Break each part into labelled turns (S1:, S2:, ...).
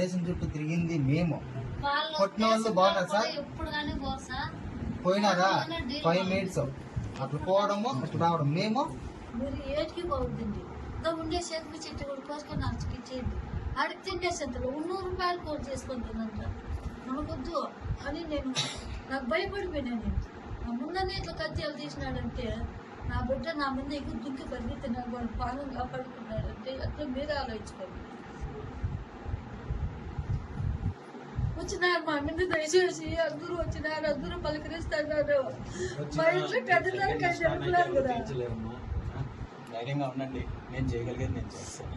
S1: Station చుట్టూ తిరిగింది మేము.
S2: వాళ్ళు
S1: కొట్టిన వాళ్ళు బాగున్నారు సార్? పోయినారా? ఫైవ్ మినిట్స్ అట్లా పోవడము అట్లా రావడం. మేము?
S2: మీరు ఏటికి ఇంకా ఉండే చేతికి చెట్టు కూడా కోసుకొని అరచుకిచ్చేయండి అడిగి తింటే సెంతలు ఉన్నూరు రూపాయలు కోట్ మనకొద్దు అని నేను నాకు భయపడిపోయినా నేను. నా ముందనే ఇట్లా కత్తిలు తీసినాడంటే నా బిడ్డ నా ముందు ఎక్కువ దుక్కి పరిగెత్తినాడు. వాడు పాలన కాపాడుకున్నాడంటే అట్లా మీరే ఆలోచించుకోండి. వచ్చినారు మా మీద దయచేసి అందరూ వచ్చినారు అందరూ పలకరిస్తున్నారు. మా ఇంట్లో కదిలారు కదా.
S3: ధైర్యంగా ఉండండి. నేను చేయగలిగేది నేను చేస్తాను.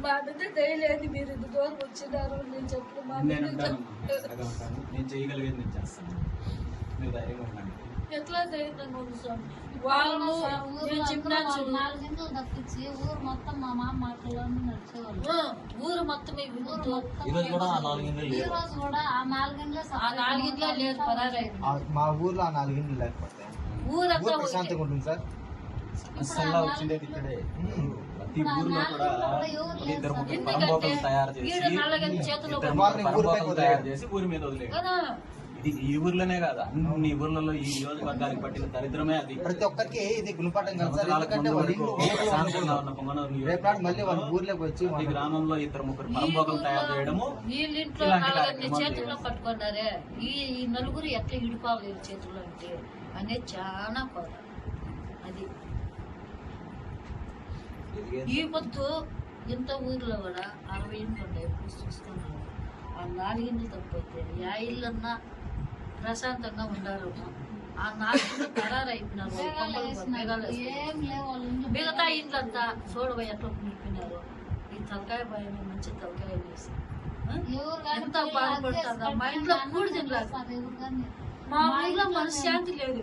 S2: మా మీద దయలేదు మీరు ఇంత దూరం వచ్చినారు నేను చెప్పిన మా మీద
S3: నేను ఉంటాను
S2: చెప్-
S3: అలాగే ఉంటాను. నేను చేయగలిగేది నేను చేస్తాను. మీరు ధైర్యంగా ఉండండి.
S2: ఎట్లా ఉంది స్వామి వాళ్ళు నేను చెప్పినా చూడు.
S4: నాలుగింతలు తప్పించి ఊరు మొత్తం మా మామ మాటల్లోనే నడిచేవాళ్ళు.
S2: ఆ, ఊరు మొత్తం ఈ ఊరు
S3: కూడా ఆ నాలుగింటిలో
S4: ఈ రోజు కూడా ఆ నాలుగింట్లో
S2: ఆ నాలుగింట్లో లేదు పరారు
S1: ఆ- మా ఊర్లో ఆ నాలుగింటి లేకపోతే.
S2: ఊరంతా
S1: ఊరు. ప్రశాంతంగా ఉంటుంది సార్.
S3: అస్సలు వచ్చిండేది ఇక్కడే ప్రతి ఊర్లో కూడా ఒక ఇద్దరు ముగ్గురు
S2: ఎందుకంటే
S3: తయారు చేసి
S2: ఈడ నల్లగని చేతిలో
S3: ఇద్దరు
S1: వాళ్ళని
S3: ముగ్గురు
S1: ఊరిపై
S3: పరంబోకలు
S1: వదిలేయడం.
S3: తయారు చేసి ఊరి మీద వదిలేదు
S2: కదా.
S3: ఇది ఈ ఊర్లోనే కాదు అన్ని ఊర్లలో ఈ నియోజకవర్గానికి పట్టిన దరిద్రమే అది.
S1: ప్రతి ఒక్కరికి ఇది గుణపాఠం కాదు సార్. ఎందుకంటే.
S3: ఉన్న పొంగనూరు
S1: రేపు మళ్ళీ వాళ్ళ ఊర్లోకి వచ్చి వాళ్ళ-
S3: గ్రామంలో ఇద్దరు ముగ్గురు
S2: ఈ
S3: పరంబోకలు తయారు చేయడము
S2: వీళ్ళింట్లో నలుగురిని చేతుల్లో. పట్టుకున్నారే. ఈ ఈ నలుగురు ఎట్లా వీళ్ళ చేతుల్లో అంటే? అనేది చాలా కోర అది. ఈ పొద్దు ఇంత ఊర్లో కూడా అరవై ఇప్పుడు చూసుకున్నాను ఆ నాలుగిండ్లు తప్పితే ఆ ఇల్లన్నా ప్రశాంతంగా ఉండారు. ఆ నాలుగు ఖరారైపోయినారు. మిగతా ఇంట్లంతా చూడబోయి ఎట్లా నింపినారు ఈ తలకాయ భయం మంచి తలకాయ వేసి. ఎంత బాధపడుతుందా? మా ఇంట్లో కూడి తినలేదు. మా ఊళ్ళో మనశ్శాంతి లేదు.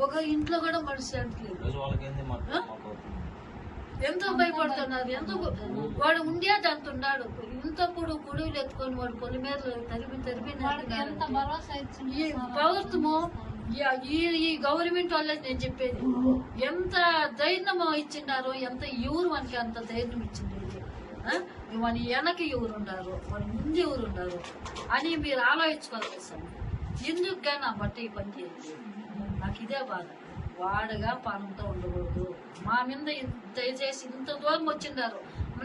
S2: ఒక ఇంట్లో కూడా మనశ్శాంతి లేదు
S3: ఈరోజు వాళ్ళకేంది మాకు
S2: ఆ?
S3: మాకు
S2: ఎంతో భయపడుతున్నారు ఎంతో వాడు ఉండేది అంత ఉన్నాడు ఇంత పొడు పొడుగులు ఎత్తుకొని వాడు పొలి మీద తరిమి తరిమి ప్రభుత్వము ఈ- గవర్నమెంట్ వాళ్ళే నేను చెప్పేది ఎంత ధైర్యం ఇచ్చినారో ఎంత ఎవరు మనకి అంత ధైర్యం ఇచ్చింది? మన వెనక ఎవరు ఉన్నారు మన ముందు ఎవరు ఉన్నారు అని మీరు ఆలోచించుకోవాలి సార్. ఎందుకు కానీ ఆ బట్ట ఈ పని చేయాలి నాకు ఇదే బాధ. వాడగా పానంతో ఉండకూడదు. మా మీద ఇంత దయచేసి ఇంత దూరం వచ్చిండారు.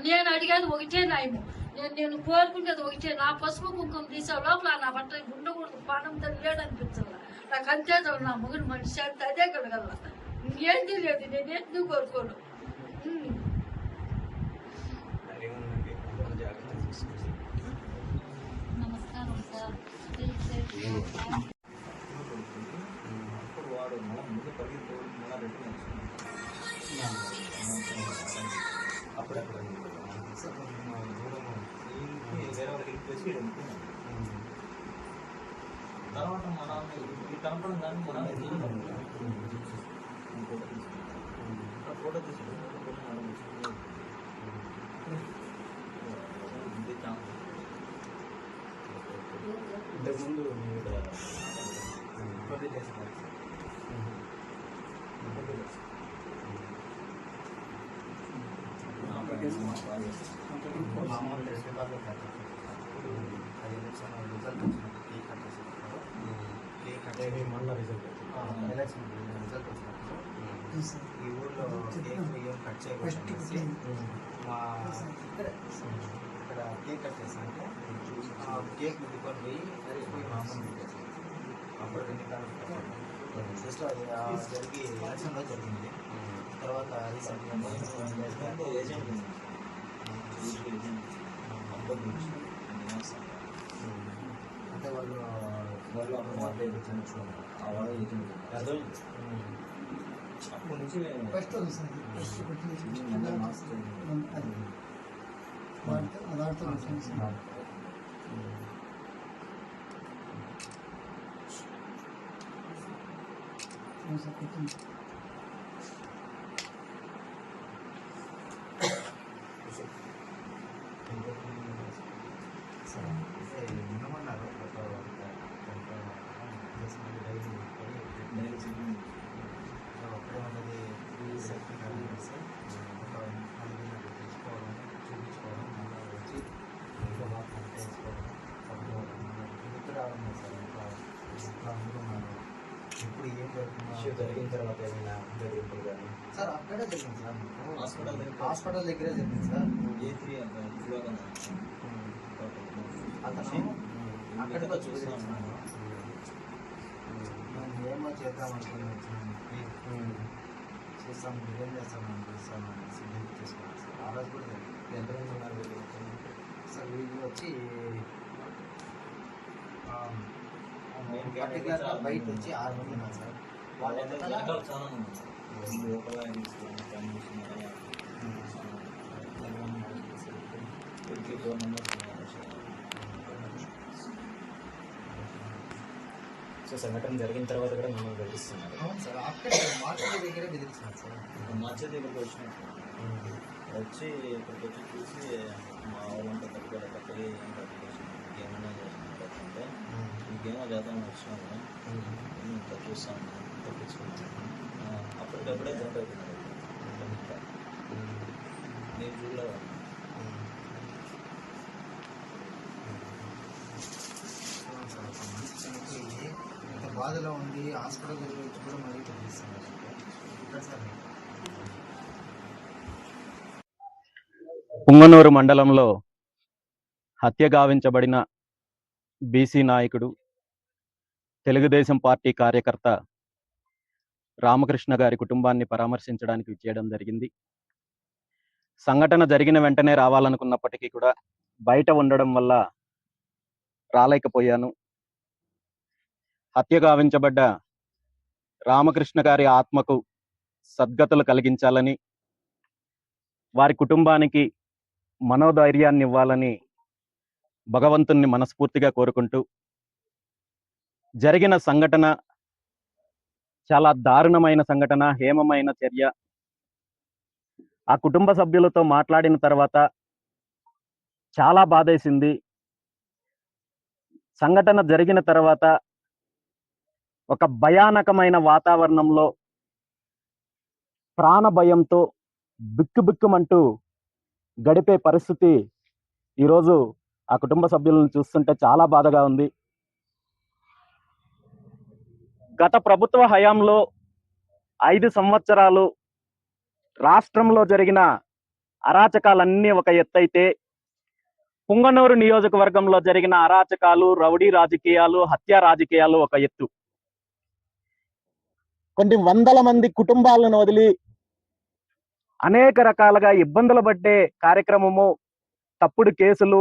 S2: నేను అడిగేది ఒకటే నాయము నేను నేను కోరుకునేది ఒకటే. నా పసుపు కుంకుమ తీసే లోపల నా బట్ట ఉండకూడదు. పానం లేడు అనిపించాల నాకు అంతే నా మొగుడు మనిషి అంటే అదే కడగల ఇంకేం తెలియదు. నేను ఎందుకు కోరుకోను?
S4: నమస్కారం సార్.
S3: తర్వాత మా నాన్న ఇది కనపడం కానీ మా నాన్న ఇది కనపడలేదు. ఫోటో తీసుకున్నాడు. ఫోటో తీసుకున్నాడు. ఫోటో మనం తీసుకున్నాడు. ఇది ఛాన్స్. ఇంతకుముందు ఇక్కడ ఫోటో చేస్తున్నారు
S1: మామూలు రేపు అది ఎలక్షన్ రిజల్ట్ వచ్చినప్పుడు కేక్ కట్ ఈ ఊర్లో కేక్ ఏం కట్ చేయకూడదు మా ఇక్కడ కేక్ కట్ చేసామంటే ఆ కేక్ ముట్టుకొని పోయి పోయి మా అమ్మని పెట్టేసాం అప్పుడు రెండు కాలం జస్ట్ అది ఆ జరిగి ఎలక్షన్లో జరిగింది తర్వాత రీసెంట్గా
S3: ఏజెంట్
S1: అంటే వాళ్ళు
S3: అప్పుడు వాళ్ళే ఏజెంట్ చూడండి. ఆ ఏజెంట్ అర్థమైంది? అప్పటి నుంచి
S5: ఫస్ట్ వస్తుంది ఫస్ట్ ఒకటే ఉన్నది సెల్ఫీ
S1: కలిసి ఒక నలుగురిని తెచ్చుకోవడం చూపించుకోవడం వచ్చి ఇంట్లో సార్ ఇంకా ఇంట్లో ఏం జరుగుతుంది
S3: జరిగిన తర్వాత ఏమైనా జరిగింది
S1: సార్ అక్కడే జరిగింది సార్.
S3: హాస్పిటల్
S1: హాస్పిటల్ దగ్గరే జరిగింది సార్.
S3: ఏ త్రీ
S1: అతను అక్కడికి వచ్చి చూస్తున్నాను చేద్దాం అనుకుని వచ్చినాము చూస్తాం ఏం చూస్తాం అనేసి లీవ్ తీసుకున్నాం సార్ ఆ రోజు కూడా జరిగింది
S3: ఎంతమంది ఉన్నారు వీళ్ళు?
S1: సార్ వీళ్ళు వచ్చి పర్టికులర్గా బయట వచ్చి ఆరు మంది ఉన్నారు సార్ వాళ్ళ వెనకాల
S3: చాలా మంది ఉన్నారు. లోపల ఆయన తీసుకుని పని చూస్తున్నారు. వీళ్ళకి ఫోర్ మెంబర్స్ ఉన్నారు.
S6: సో సంఘటన జరిగిన తర్వాత కూడా మిమ్మల్ని గెలిపిస్తున్నారు
S1: సార్ అక్కడే దగ్గరే సార్.
S3: మధ్య దగ్గరికి వచ్చినట్టు వచ్చి ఇక్కడికి వచ్చి చూసి మా వాళ్ళంతా తక్కువ తక్కువ ఏం కట్టుకోవచ్చు ఇంకేమైనా చేస్తున్నారు అంటే ఇంకేమో చేద్దామని వచ్చినాము ఇంకా చూస్తాము తప్పించుకున్నాము. అప్పటికప్పుడే జంప్ నేను చూడలేదు
S1: అవును సార్ ఒక మనిషి చనిపోయి ఇంత బాధలో ఉండి హాస్పిటల్ గురించి కూడా మరీ బెదిరిస్తున్నారు
S6: పుంగనూరు మండలంలో హత్య గావించబడిన బీసీ నాయకుడు తెలుగుదేశం పార్టీ కార్యకర్త రామకృష్ణ గారి కుటుంబాన్ని పరామర్శించడానికి చేయడం జరిగింది. సంఘటన జరిగిన వెంటనే రావాలనుకున్నప్పటికీ కూడా బయట ఉండడం వల్ల రాలేకపోయాను. హత్య గావించబడ్డ రామకృష్ణ గారి ఆత్మకు సద్గతులు కలిగించాలని వారి కుటుంబానికి మనోధైర్యాన్ని ఇవ్వాలని భగవంతుణ్ణి మనస్ఫూర్తిగా కోరుకుంటూ జరిగిన సంఘటన చాలా దారుణమైన సంఘటన హేమమైన చర్య. ఆ కుటుంబ సభ్యులతో మాట్లాడిన తర్వాత చాలా బాధేసింది. సంఘటన జరిగిన తర్వాత ఒక భయానకమైన వాతావరణంలో ప్రాణ భయంతో బిక్కుబిక్కుమంటూ గడిపే పరిస్థితి ఈరోజు ఆ కుటుంబ సభ్యులను చూస్తుంటే చాలా బాధగా ఉంది. గత ప్రభుత్వ హయాంలో ఐదు సంవత్సరాలు రాష్ట్రంలో జరిగిన అరాచకాలన్నీ ఒక ఎత్తైతే పుంగనూరు నియోజకవర్గంలో జరిగిన అరాచకాలు రౌడీ రాజకీయాలు హత్య రాజకీయాలు ఒక ఎత్తు. కొన్ని వందల మంది కుటుంబాలను వదిలి అనేక రకాలుగా ఇబ్బందులు పడ్డే కార్యక్రమము తప్పుడు కేసులు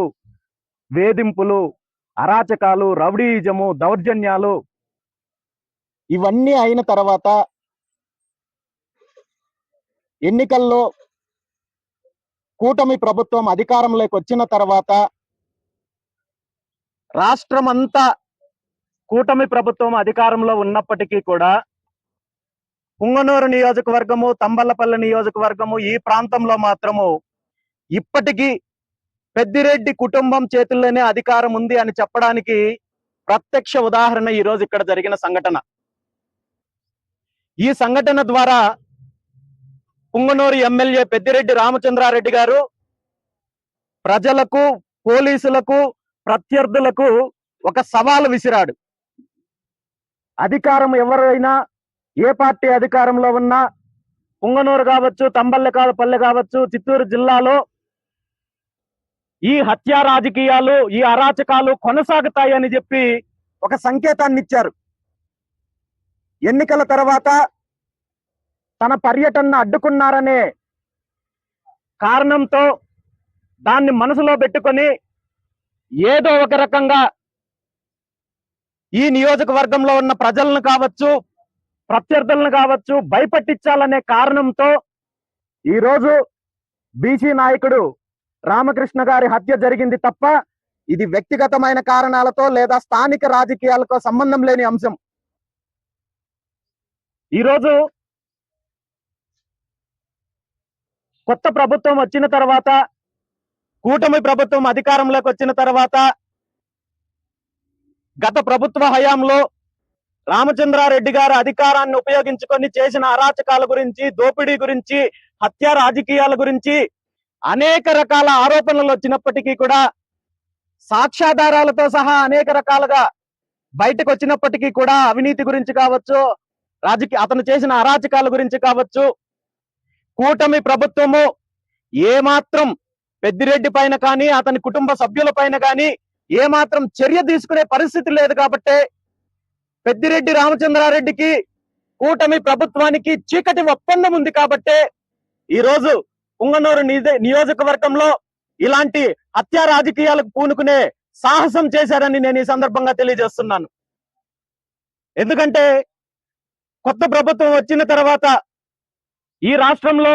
S6: వేధింపులు అరాచకాలు రౌడీయిజము దౌర్జన్యాలు ఇవన్నీ అయిన తర్వాత ఎన్నికల్లో కూటమి ప్రభుత్వం అధికారంలోకి వచ్చిన తర్వాత రాష్ట్రమంతా కూటమి ప్రభుత్వం అధికారంలో ఉన్నప్పటికీ కూడా పుంగనూరు నియోజకవర్గము తంబల్లపల్లి నియోజకవర్గము ఈ ప్రాంతంలో మాత్రము ఇప్పటికీ పెద్దిరెడ్డి కుటుంబం చేతుల్లోనే అధికారం ఉంది అని చెప్పడానికి ప్రత్యక్ష ఉదాహరణ ఈ రోజు ఇక్కడ జరిగిన సంఘటన. ఈ సంఘటన ద్వారా పుంగనూరు ఎమ్మెల్యే పెద్దిరెడ్డి రామచంద్రారెడ్డి గారు ప్రజలకు పోలీసులకు ప్రత్యర్థులకు ఒక సవాలు విసిరాడు. అధికారం ఎవరైనా ఏ పార్టీ అధికారంలో ఉన్నా పుంగనూరు కావచ్చు తంబల్లె పల్లె కావచ్చు చిత్తూరు జిల్లాలో ఈ హత్యా రాజకీయాలు ఈ అరాచకాలు కొనసాగుతాయని చెప్పి ఒక సంకేతాన్ని ఇచ్చారు. ఎన్నికల తర్వాత తన పర్యటనను అడ్డుకున్నారనే కారణంతో దాన్ని మనసులో పెట్టుకొని ఏదో ఒక రకంగా ఈ నియోజకవర్గంలో ఉన్న ప్రజలను కావచ్చు ప్రత్యర్థులను కావచ్చు భయపట్టించాలనే కారణంతో ఈరోజు బీసీ నాయకుడు రామకృష్ణ గారి హత్య జరిగింది తప్ప ఇది వ్యక్తిగతమైన కారణాలతో లేదా స్థానిక రాజకీయాలతో సంబంధం లేని అంశం. ఈరోజు కొత్త ప్రభుత్వం వచ్చిన తర్వాత కూటమి ప్రభుత్వం అధికారంలోకి వచ్చిన తర్వాత గత ప్రభుత్వ హయాంలో రామచంద్రారెడ్డి గారు అధికారాన్ని ఉపయోగించుకొని చేసిన అరాచకాల గురించి దోపిడీ గురించి హత్య రాజకీయాల గురించి అనేక రకాల ఆరోపణలు వచ్చినప్పటికీ కూడా సాక్ష్యాధారాలతో సహా అనేక రకాలుగా బయటకు వచ్చినప్పటికీ కూడా అవినీతి గురించి కావచ్చు రాజకీయ అతను చేసిన అరాచకాల గురించి కావచ్చు కూటమి ప్రభుత్వము ఏమాత్రం పెద్దిరెడ్డి పైన కానీ అతని కుటుంబ సభ్యుల పైన కానీ ఏమాత్రం చర్య తీసుకునే పరిస్థితి లేదు కాబట్టే పెద్దిరెడ్డి రామచంద్రారెడ్డికి కూటమి ప్రభుత్వానికి చీకటి ఒప్పందం ఉంది కాబట్టే ఈ రోజు పుంగనూరు నియోజకవర్గంలో ఇలాంటి హత్యా రాజకీయాలకు పూనుకునే సాహసం చేశారని నేను ఈ సందర్భంగా తెలియజేస్తున్నాను. ఎందుకంటే కొత్త ప్రభుత్వం వచ్చిన తర్వాత ఈ రాష్ట్రంలో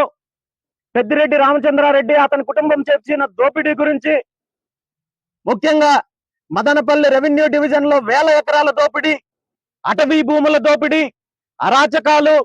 S6: పెద్దిరెడ్డి రామచంద్రారెడ్డి అతని కుటుంబం చేసిన దోపిడీ గురించి ముఖ్యంగా మదనపల్లి రెవెన్యూ డివిజన్లో వేల ఎకరాల దోపిడీ అటవీ భూముల దోపిడీ అరాచకాలు